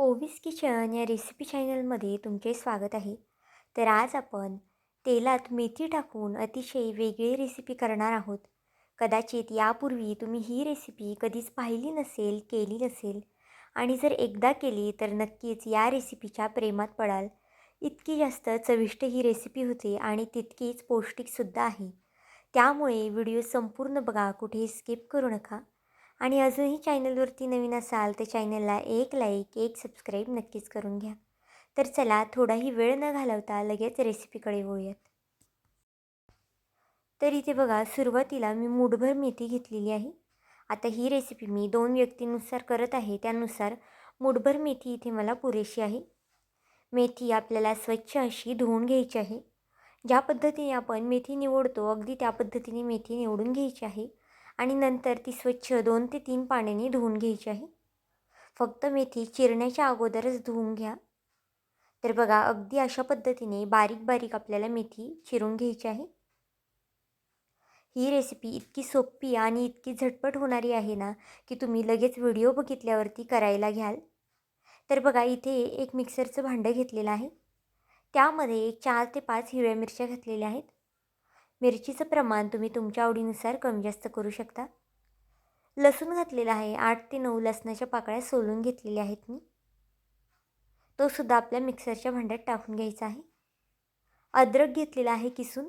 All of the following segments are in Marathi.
ओवीस किचन या रेसिपी चॅनलमध्ये तुमचे स्वागत आहे. तर आज आपण तेलात मेथी टाकून अतिशय वेगळी रेसिपी करणार आहोत. कदाचित यापूर्वी तुम्ही ही रेसिपी कधीच पाहिली नसेल केली नसेल आणि जर एकदा केली तर नक्कीच या रेसिपीच्या प्रेमात पडाल. इतकी जास्त चविष्ट ही रेसिपी होते आणि तितकीच पौष्टिकसुद्धा आहे. त्यामुळे व्हिडिओ संपूर्ण बघा कुठेही स्किप करू नका. आणि अजूनही चॅनलवरती नवीन असाल तर चॅनलला एक लाईक एक सबस्क्राईब नक्कीच करून घ्या. तर चला थोडाही वेळ न घालवता लगेच रेसिपीकडे वळूयात. तर इथे बघा सुरुवातीला मी मूठभर मेथी घेतलेली आहे. आता ही रेसिपी मी दोन व्यक्तींनुसार करत आहे. त्यानुसार मूठभर मेथी इथे मला पुरेशी आहे. मेथी आपल्याला स्वच्छ अशी धुवून घ्यायची आहे. ज्या पद्धतीने आपण मेथी निवडतो अगदी त्या पद्धतीने मेथी निवडून घ्यायची आहे. आणि नंतर ती स्वच्छ दोन ते तीन पाण्याने धुवून घ्यायची आहे. फक्त मेथी चिरण्याच्या अगोदरच धुवून घ्या. तर बघा अगदी अशा पद्धतीने बारीक बारीक आपल्याला मेथी चिरून घ्यायची आहे. ही रेसिपी इतकी सोपी आणि इतकी झटपट होणारी आहे ना की तुम्ही लगेच व्हिडिओ बघितल्यावरती करायला घ्याल. तर बघा इथे एक मिक्सरचं भांडं घेतलेलं आहे. त्यामध्ये एक चार ते पाच हिरव्या मिरच्या घातलेल्या आहेत. मिरचीचं प्रमाण तुम्ही तुमच्या आवडीनुसार कमी जास्त करू शकता. लसूण घातलेला आहे. आठ ते नऊ लसणाच्या पाकळ्या सोलून घेतलेल्या आहेत मी. तो सुद्धा आपल्या मिक्सरच्या भांड्यात टाकून घ्यायचा आहे. अद्रक घेतलेला आहे किसून.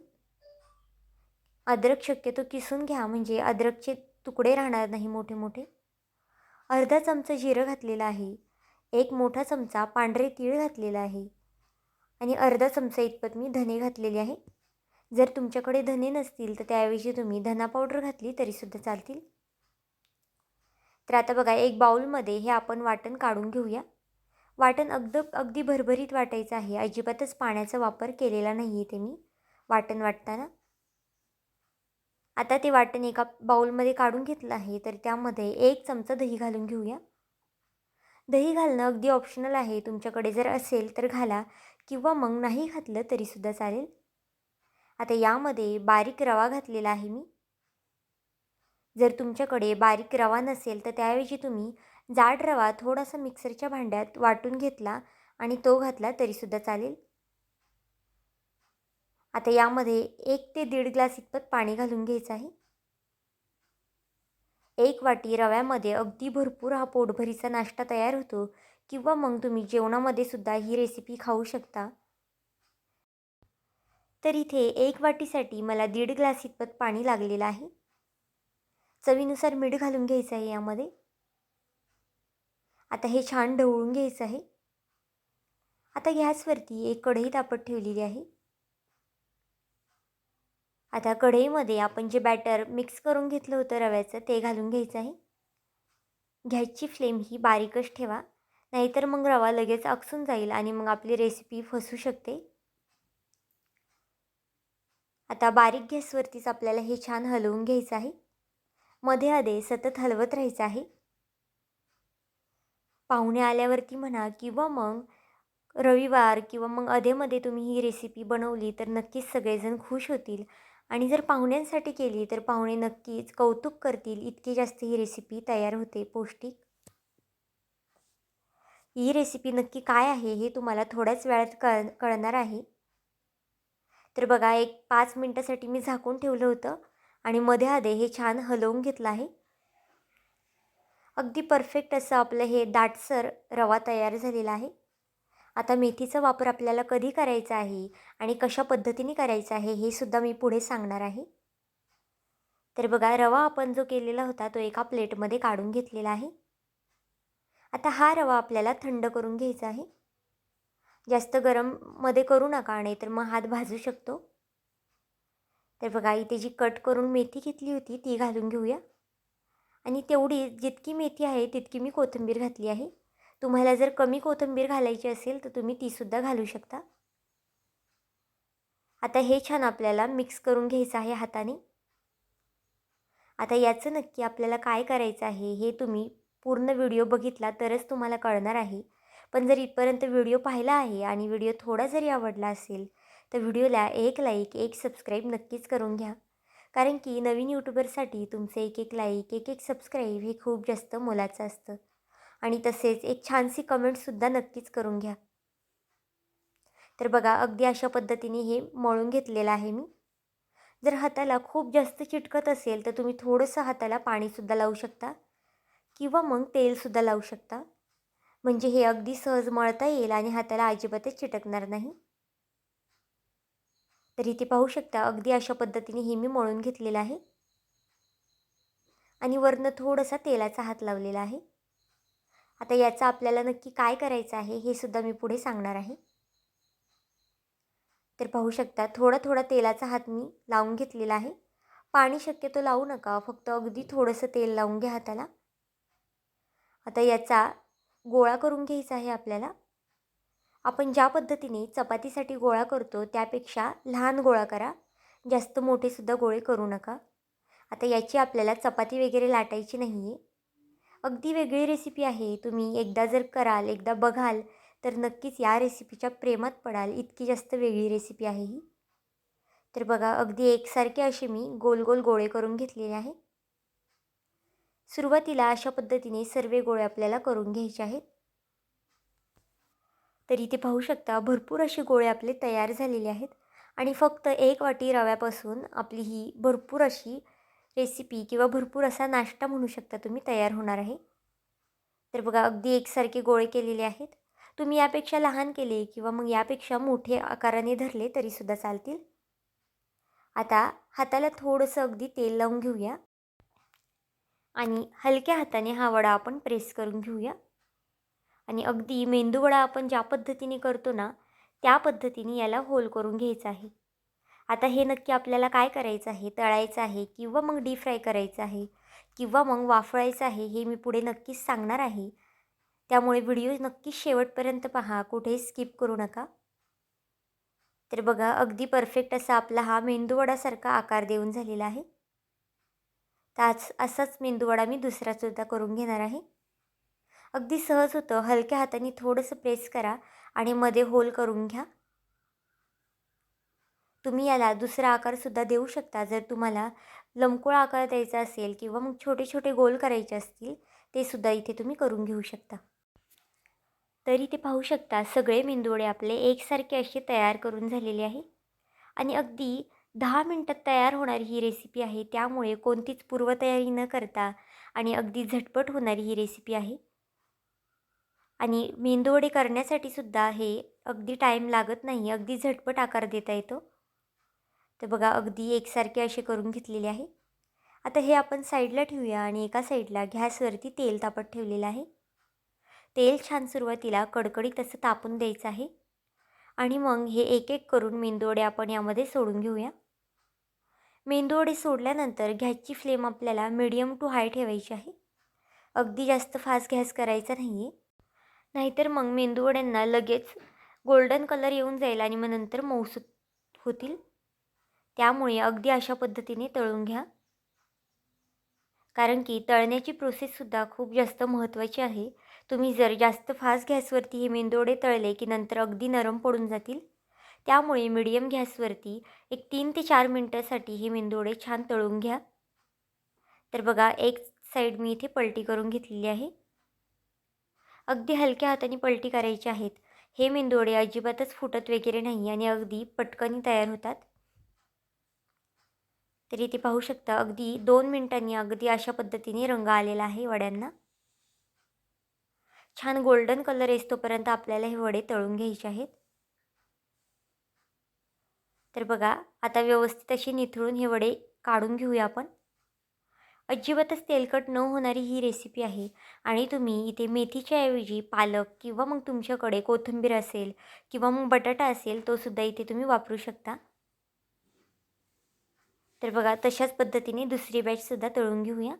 अद्रक शक्यतो किसून घ्या म्हणजे अद्रकचे तुकडे राहणार नाही मोठे मोठे अर्धा चमचा जिरं घातलेला आहे. एक मोठा चमचा पांढरे तीळ घातलेला आहे. आणि अर्धा चमचा इतपत मी धने घातलेले आहे. जर तुमच्याकडे धने नसतील तर त्याऐवजी तुम्ही धना पावडर घातली तरीसुद्धा चालतील. तर आता बघा एक बाऊलमध्ये हे आपण वाटण काढून घेऊया. वाटण अगद अगदी भरभरीत वाटायचं आहे. अजिबातच पाण्याचा वापर केलेला नाही आहे ते मी वाटण वाटताना. आता ते वाटण एका बाऊलमध्ये काढून घेतलं आहे तर त्यामध्ये एक चमचा दही घालून घेऊया. दही घालणं अगदी ऑप्शनल आहे. तुमच्याकडे जर असेल तर घाला किंवा मग नाही घातलं तरीसुद्धा चालेल. आता यामध्ये बारीक रवा घातलेला आहे मी. जर तुमच्याकडे बारीक रवा नसेल तर त्याऐवजी तुम्ही जाड रवा थोडासा मिक्सरच्या भांड्यात वाटून घेतला आणि तो घातला तरीसुद्धा चालेल. आता यामध्ये एक ते दीड ग्लास इतपत पाणी घालून घ्यायचं आहे. एक वाटी रव्यामध्ये अगदी भरपूर हा पोटभरीचा नाश्ता तयार होतो किंवा मग तुम्ही जेवणामध्ये सुद्धा ही रेसिपी खाऊ शकता. तर इथे एक वाटीसाठी मला दीड ग्लास इतपत पाणी लागलेलं आहे. चवीनुसार मीठ घालून घ्यायचं आहे यामध्ये. आता हे छान ढवळून घ्यायचं आहे. आता गॅसवरती एक कढई तापत ठेवलेली आहे. आता कढईमध्ये आपण जे बॅटर मिक्स करून घेतलं होतं रव्याचं ते घालून घ्यायचं आहे. गॅसची फ्लेम ही बारीकच ठेवा नाहीतर मग रवा लगेच अकसून जाईल आणि मग आपली रेसिपी फसू शकते. आता बारीक गॅसवरतीच आपल्याला हे छान हलवून घ्यायचं आहे. मध्ये आधे सतत हलवत राहायचं आहे. पाहुणे आल्यावरती म्हणा किंवा मग रविवार किंवा मग अधेमध्ये तुम्ही ही रेसिपी बनवली तर नक्कीच सगळेजण खुश होतील. आणि जर पाहुण्यांसाठी केली तर पाहुणे नक्कीच कौतुक करतील. इतकी जास्त ही रेसिपी तयार होते पौष्टिक. ही रेसिपी नक्की काय आहे हे तुम्हाला थोड्याच वेळात कळ कळणार आहे. तर बघा एक पाच मिनटासाठी मी झाकून ठेवलं होतं आणि मध्ये आधे हे छान हलवून घेतलं आहे. अगदी परफेक्ट असं आपलं हे दाटसर रवा तयार झालेला आहे. आता मेथीचा वापर आपल्याला कधी करायचा आहे आणि कशा पद्धतीने करायचा आहे हे सुद्धा मी पुढे सांगणार आहे. तर बघा रवा आपण जो केलेला होता तो एका प्लेटमध्ये काढून घेतलेला आहे. आता हा रवा आपल्याला थंड करून घ्यायचा आहे. जास्त गरममध्ये करू नका नाही तर मग हात भाजू शकतो. तर बघा इथे जी कट करून मेथी घेतली होती ती घालून घेऊया. आणि तेवढी जितकी मेथी आहे तितकी मी कोथिंबीर घातली आहे. तुम्हाला जर कमी कोथिंबीर घालायची असेल तर तुम्ही तीसुद्धा घालू शकता. आता हे छान आपल्याला मिक्स करून घ्यायचं आहे हाताने. आता याचं नक्की आपल्याला काय करायचं आहे हे तुम्ही पूर्ण व्हिडिओ बघितला तरच तुम्हाला कळणार आहे. पण जर इथपर्यंत व्हिडिओ पाहिला आहे आणि व्हिडिओ थोडा जरी आवडला असेल तर व्हिडिओला एक लाईक एक सबस्क्राईब नक्कीच करून घ्या. कारण की नवीन यूट्यूबरसाठी तुमचे एक एक लाईक एक एक सबस्क्राईब हे खूप जास्त मोलाचं असतं. आणि तसेच एक छानशी कमेंटसुद्धा नक्कीच करून घ्या. तर बघा अगदी अशा पद्धतीने हे मळून घेतलेलं आहे मी. जर हाताला खूप जास्त चिटकत असेल तर तुम्ही थोडंसं हाताला पाणीसुद्धा लावू शकता. किंवा मग तेलसुद्धा लावू शकता. म्हणजे हे अगदी सहज मळता येईल आणि हाताला अजिबातच चिटकणार नाही? तर इथे पाहू शकता अगदी अशा पद्धतीने हे मी मळून घेतलेलं आहे. आणि वरनं थोडासा तेलाचा हात लावलेला आहे. आता याचा आपल्याला नक्की काय करायचं आहे हे सुद्धा मी पुढे सांगणार आहे. तर पाहू शकता थोडा थोडा तेलाचा हात मी लावून घेतलेला आहे. पाणी शक्यतो लावू नका फक्त अगदी थोडंसं तेल लावून घ्या हाताला. आता याचा गोळा करून घ्यायचा आहे आपल्याला. आपण ज्या पद्धतीने चपातीसाठी गोळा करतो त्यापेक्षा लहान गोळा करा. जास्त मोठेसुद्धा गोळे करू नका. आता याची आपल्याला चपाती वगैरे लाटायची नाही आहे अगदी वेगळी रेसिपी आहे. तुम्ही एकदा जर कराल एकदा बघाल तर नक्कीच या रेसिपीच्या प्रेमात पडाल. इतकी जास्त वेगळी रेसिपी आहे ही. तर बघा अगदी एकसारखे असे मी गोल गोल गोळे करून घेतलेले आहे. सुरुवातीला अशा पद्धतीने सर्व गोळे आपल्याला करून घ्यायचे आहेत. तर इथे पाहू शकता भरपूर असे गोळे आपले तयार झालेले आहेत. आणि फक्त एक वाटी रव्यापासून आपली ही भरपूर अशी रेसिपी किंवा भरपूर असा नाश्ता म्हणू शकता तुम्ही तयार होणार आहे. तर बघा अगदी एकसारखे गोळे केलेले आहेत. तुम्ही यापेक्षा लहान केले किंवा मग यापेक्षा मोठे आकाराने धरले तरीसुद्धा चालतील. आता हाताला थोडंसं अगदी तेल लावून घेऊया. आणि हलक्या हाताने हा वडा आपण प्रेस करून घेऊया. आणि अगदी मेंदूवडा आपण ज्या पद्धतीने करतो ना त्या पद्धतीने याला होल करून घ्यायचं आहे. आता हे नक्की आपल्याला काय करायचं आहे? तळायचं आहे किंवा मग डीप फ्राय करायचं आहे? किंवा मग वाफळायचं आहे? हे मी पुढे नक्कीच सांगणार आहे. त्यामुळे व्हिडिओ नक्कीच शेवटपर्यंत पहा कुठेही स्किप करू नका. तर बघा अगदी परफेक्ट असा आपला हा मेंदूवडासारखा आकार देऊन झालेला आहे. त्याच असाच मेंदूवडा मी दुसरासुद्धा करून घेणार आहे. अगदी सहज होतं. हलक्या हाताने थोडंसं प्रेस करा आणि मध्ये होल करून घ्या. तुम्ही याला दुसरा आकारसुद्धा देऊ शकता. जर तुम्हाला लमकुळा आकार द्यायचा असेल किंवा मग छोटे छोटे गोल करायचे असतील ते सुद्धा इथे तुम्ही करून घेऊ शकता. तरी ते पाहू शकता सगळे मेंदुवडे आपले एकसारखे असे तयार करून झालेले आहे. आणि अगदी दहा मिनटात तयार होणारी ही रेसिपी आहे. त्यामुळे कोणतीच पूर्वतयारी न करता आणि अगदी झटपट होणारी ही रेसिपी आहे. आणि मेंदूवडे करण्यासाठी सुद्धा हे अगदी टाईम लागत नाही अगदी झटपट आकार देता येतो. तर बघा अगदी एकसारखे असे करून घेतलेले आहे. आता हे आपण साईडला ठेवूया आणि एका साईडला गॅसवरती तेल तापत ठेवलेलं आहे. तेल छान सुरुवातीला कडकडीत असं तापून द्यायचं आहे. आणि मग हे एक एक करून मेंदूवडे आपण यामध्ये सोडून घेऊया. मेंदूवडे सोडल्यानंतर गॅसची फ्लेम आपल्याला मिडियम टू हाय ठेवायची आहे. अगदी जास्त फास्ट गॅस करायचा नाही आहे नाहीतर मग मेंदूवड्यांना लगेच गोल्डन कलर येऊन जाईल आणि मग नंतर मौसूद होतील. त्यामुळे अगदी अशा पद्धतीने तळून घ्या. कारण की तळण्याची प्रोसेससुद्धा खूप जास्त महत्त्वाची आहे. तुम्ही जर जास्त फास्ट गॅसवरती हे मेंदोडे तळले की नंतर अगदी नरम पडून जातील. त्यामुळे मिडियम गॅसवरती एक तीन ते चार मिनटासाठी हे मेंदोडे छान तळून घ्या. तर बघा एक साईड मी इथे पलटी करून घेतलेली आहे. अगदी हलक्या हाताने पलटी करायची आहेत. हे मेंदोडे अजिबातच फुटत वगैरे नाही आणि अगदी पटकनी तयार होतात. तरी ते पाहू शकता अगदी दोन मिनटांनी अगदी अशा पद्धतीने रंग आलेला आहे वड्यांना. छान गोल्डन कलर येतोपर्यंत आपल्याला हे वडे तळून घ्यायचे आहेत. तर बघा आता व्यवस्थित अशी निथळून हे वडे काढून घेऊया आपण. अजिबातच तेलकट न होणारी ही रेसिपी आहे आणि तुम्ही इथे मेथीच्या ऐवजी पालक किंवा मग तुमच्याकडे कोथिंबीर असेल किंवा मग बटाटा असेल तो सुद्धा इथे तुम्ही वापरू शकता. तर बघा तशाच पद्धतीने दुसरी बॅचसुद्धा तळून घेऊया.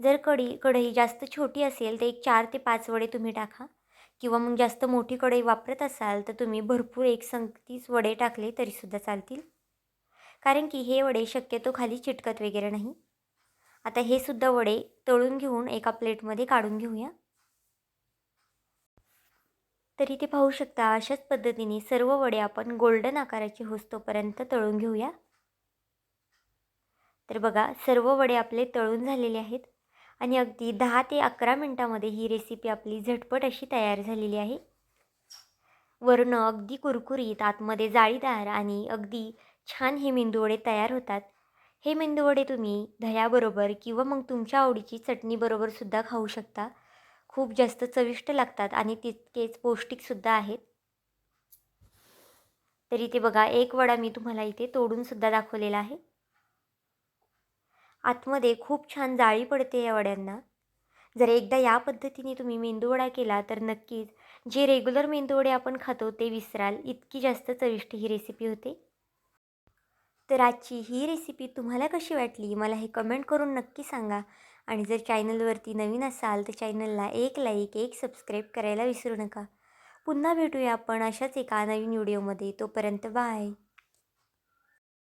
जर कढी कढई जास्त छोटी असेल तर एक चार ते पाच वडे तुम्ही टाका. किंवा मग जास्त मोठी कढई वापरत असाल तर तुम्ही भरपूर एक संगतीच वडे टाकले तरीसुद्धा चालतील. कारण की हे वडे शक्यतो खाली चिटकत वगैरे नाही. आता हे सुद्धा वडे तळून घेऊन एका प्लेटमध्ये काढून घेऊया. तर इथे पाहू शकता अशाच पद्धतीने सर्व वडे आपण गोल्डन आकाराचे होस्तोपर्यंत तळून घेऊया. तर बघा सर्व वडे आपले तळून झालेले आहेत. आणि अगदी दहा ते अकरा मिनटामध्ये ही रेसिपी आपली झटपट अशी तयार झालेली आहे. वरणं अगदी कुरकुरीत आतमध्ये जाळीदार आणि अगदी छान हे मेंदूवडे तयार होतात. हे मेंदूवडे तुम्ही दह्याबरोबर किंवा मग तुमच्या आवडीची चटणीबरोबर सुद्धा खाऊ शकता. खूप जास्त चविष्ट लागतात आणि तितकेच पौष्टिकसुद्धा आहेत. तरी ते बघा एक वडा मी तुम्हाला इथे तोडूनसुद्धा दाखवलेला आहे. आतमध्ये खूप छान जाळी पडते या वड्यांना. जर एकदा या पद्धतीने तुम्ही मेंदूवडा केला तर नक्कीच जे रेग्युलर मेंदूवडे आपण खातो ते विसराल. इतकी जास्त चविष्ट ही रेसिपी होते. तर आजची ही रेसिपी तुम्हाला कशी वाटली? मला हे कमेंट करून नक्की सांगा. आणि जर चॅनलवरती नवीन असाल तर चॅनलला एक लाईक एक सबस्क्राईब करायला विसरू नका. पुन्हा भेटूया आपण अशाच एका नवीन व्हिडिओमध्ये तोपर्यंत बाय